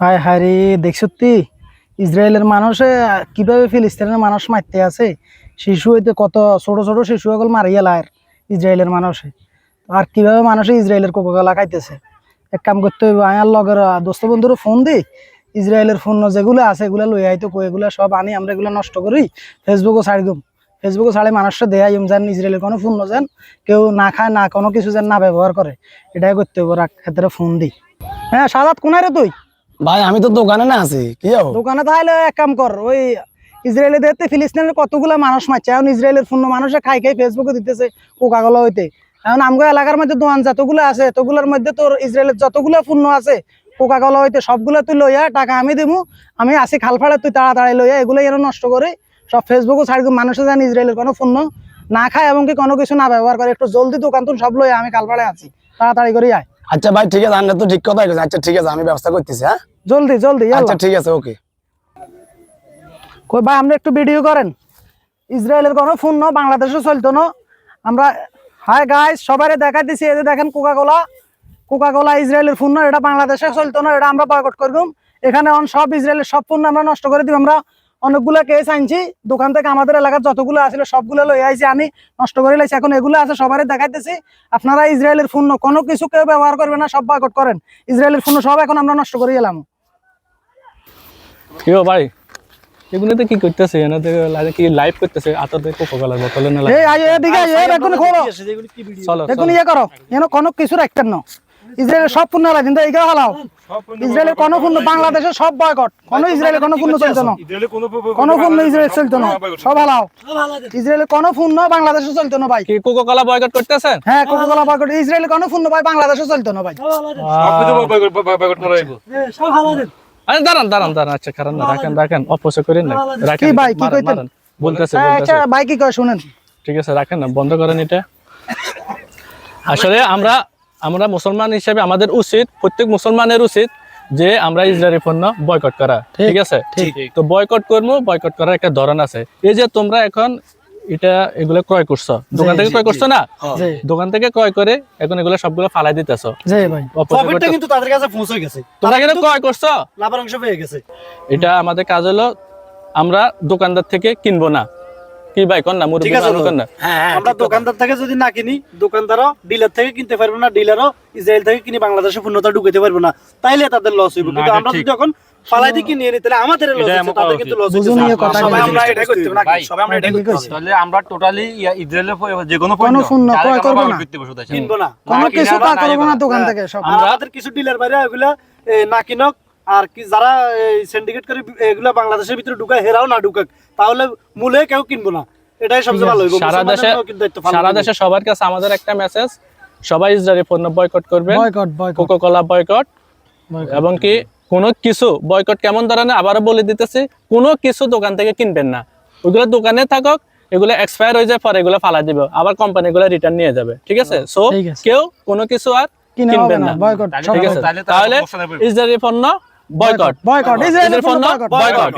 হায় হায় রে দেখছ তুই ইসরায়েলের মানুষে কীভাবে ফিলিস্তিনের মানুষ মারতে আছে? শিশু হইতে কত ছোট ছোট শিশু সকল মারিয়া লায়ের ইসরায়েলের মানুষে। আর কীভাবে মানুষে ইসরায়েলের কোকোকলা খাইতেছে? এক কাম করতে হইব আয়ার লগের দোস্ত বন্ধুর ফোন দি ইসরায়েলের ফোন যেগুলো আছে, এগুলো লই আইতো কই, এগুলো সব আনি, আমরা এগুলো নষ্ট করি, ফেসবুকও ছাড়ি দিম। ফেসবুকে ছাড়ে মানুষটা দেয়া, ইম যেন ইসরায়েলের কোনো ফোন যেন কেউ না খায়, না কোনো কিছু যেন না ব্যবহার করে। এটাই করতে হইব, রাখ ক্ষেত্রে ফোন দি হ্যাঁ সাদাত, কোনায় রে তুই? ভাই, আমি তো দোকানে না আছি। কি দোকানে তাহলে এক কাম কর, ওই ইসরায়েলে দেখতে ফিলিস্তিনের কতগুলো মানুষ মারছে। এখন ইসরায়েলের পূর্ণ মানুষে খাই খাই ফেসবুকে দিতেছে কোকা কোলা হইতে। এখন আমগো এলাকার মধ্যে দোকান যতগুলো আছে, এতগুলোর মধ্যে তোর ইসরায়েলের যতগুলো পূর্ণ আছে কোকা কোলা হইতে সবগুলো তুই লইয়া টাকা আমি দিমু, আমি আসি খালফাড়ে তুই তাড়াতাড়ি লইয়া এগুলো যেন নষ্ট করে। সব ফেসবুকে ছাড়ি দিবি। মানুষে জানি ইসরায়েলের কোনো পণ্য না খায় এবং কি কোনো কিছু না ব্যবহার করে, একটু জলদি দোকান তুই সব লইয়া আমি খালফাড়ে আছি। তাড়াতাড়ি করে আয়। আচ্ছা ভাই ঠিক আছে আমরা তো ঠিক কইছি। আচ্ছা ঠিক আছে আমি ব্যবস্থা করতেছি হ্যাঁ? জলদি জলদি। আচ্ছা ঠিক আছে ওকে। কই ভাই আমরা একটু ভিডিও করেন। ইসরায়েলের কোনো ফোন ন বাংলাদেশে চলতো না আমরা হাই গাইস সবাই দেখাই দিছি এই যে দেখেন কোকা কোলা কোকা কোলা ইসরায়েলের ফোন না এটা বাংলাদেশে চলতো না এটা আমরা বয়কট করব এখানে অন সব ইসরায়েলের সব ফোন আমরা নষ্ট করে দিব আমরা অনেকগুলো কেস আনছি। দোকান থেকে আমাদের এলাকার যতগুলো আছিল সবগুলো লই আইছি আনি নষ্ট করে লাইছি। এখন এগুলো আছে সবাই দেখাইতেছি। আপনারা ইসরায়েলের ফোন কোনো কিছু কেউ ব্যবহার করবেন না সব বয়কট করেন। ইসরায়েলের ফোন সব এখন আমরা নষ্ট করে এলাম। কিও ভাই? এগুলোতে কি করতেছে? এনাতে লাগে কি লাইভ করতেছে? আতাতে কোকো কলার বোতলে না এই আয় এদিকে আয় এই দেখুন খোলো। চলো দেখুন ইয়ে করো। যেন কোনো কিছু রাখতেন না। ইসরায়েলের সব পণ্য হালাই কিন্তু এইগুলো হালাও ইসরায়েলের কোনো পণ্য বাংলাদেশের সব বয়কট। কোনো ইসরায়েলের কোনো পণ্য চলতো না। কোনো পণ্য ইসরায়েল চলতো না। সব হালাও ইসরায়েলের কোনো পণ্য বাংলাদেশে চলতো না ভাই। কি কোকো কলা বয়কট করতেছেন? হ্যাঁ কোকা কোলা বয়কট ইসরায়েলের কোনো পণ্য ভাই বাংলাদেশে চলতো না ভাই। আরে দাঁড়ান দাঁড়ান দাঁড়ান আচ্ছা কারণ না রাখেন রাখেন অপচয় করেন না। রাখেন ভাই, কি কইতেন? বলতেছে বলতেছে। আচ্ছা ভাই কি কয় শুনেন। ঠিক আছে রাখেন না বন্ধ করেন এটা। আসলে আমরা আমরা মুসলমান হিসেবে আমাদের উচিত প্রত্যেক মুসলমানের উচিত যে আমরা ইসরায়েলি পণ্য বয়কট করা। ঠিক আছে? তো বয়কট করব বয়কট করার একটা ধরন আছে। এই যে তোমরা এখন এটা এগুলো ক্রয় করছ দোকান থেকে ক্রয় করছ না? দোকান থেকে ক্রয় করে এখন এগুলো সবগুলো ফালাই দিতেছো। প্রফিটটা কিন্তু তাদের কাছে পৌঁছে গেছে। তোমরা কিন্তু ক্রয় করছ? লাভের অংশ পেয়ে গেছে। এটা আমাদের কাজ হলো আমরা দোকানদার থেকে কিনবো না। কি ভাই কন না মুরব্বী মানুষ কন না আমরা দোকানদার থেকে যদি না কিনি দোকানদারও ডিলার থেকে কিনতে পারব না ডিলারও ইসরায়েল থেকে কিনে বাংলাদেশে পূর্ণতা ঢুকাতে পারব না তাইলে তাদের লস হইব। কিন্তু আমরা যদি এখন ফালাই দিয়ে কিনে নিই তাহলে আমাদের লস হচ্ছে তাদের কিন্তু লস বুঝুন সবাই আমরা এটাই করতে হবে সবাই আমরা এটাই করতে তাহলে আমরা টোটালি ইসরায়েলের যে কোনো কোনো পণ্য ক্রয় করব না। কিনবো না। কোনো কিছু তা করব না দোকান থেকে সব। আমাদের কিছু ডিলার বাইরে এগুলা না কিনক আর কি যারা সিন্ডিকেট করে এগুলা বাংলাদেশের ভিতরে ঢুকায় হেরাও না ঢুকাক তাহলে মূলে কেউ কিনবো না। এটাই সবচেয়ে ভালো হইব সারা দেশে সারা দেশে সবার কাছে আমাদের একটা মেসেজ সবাই ইসরায়েলি পণ্য বয়কট করবে। Boycott boycott Coca Cola boycott এবং কি কোনো কিছু বয়কট কেমন ধরনের আবারও বলে দিতেছি কোনো কিছু দোকান থেকে কিনবেন না। ওইগুলো দোকানে থাকক এগুলো এক্সপায়ার হয়ে যায় পরে এগুলো ফালা দিবে। আবার কোম্পানি গুলো রিটার্ন নিয়ে যাবে। ঠিক আছে? সো কেউ কোনো কিছু আর কিনবেন না ঠিক আছে? তাহলে। ইসরায়েলি পণ্য বয়কট বয়কট ইসরায়েলের ইসরায়েলি পণ্য পণ্য বয়কট বয়কট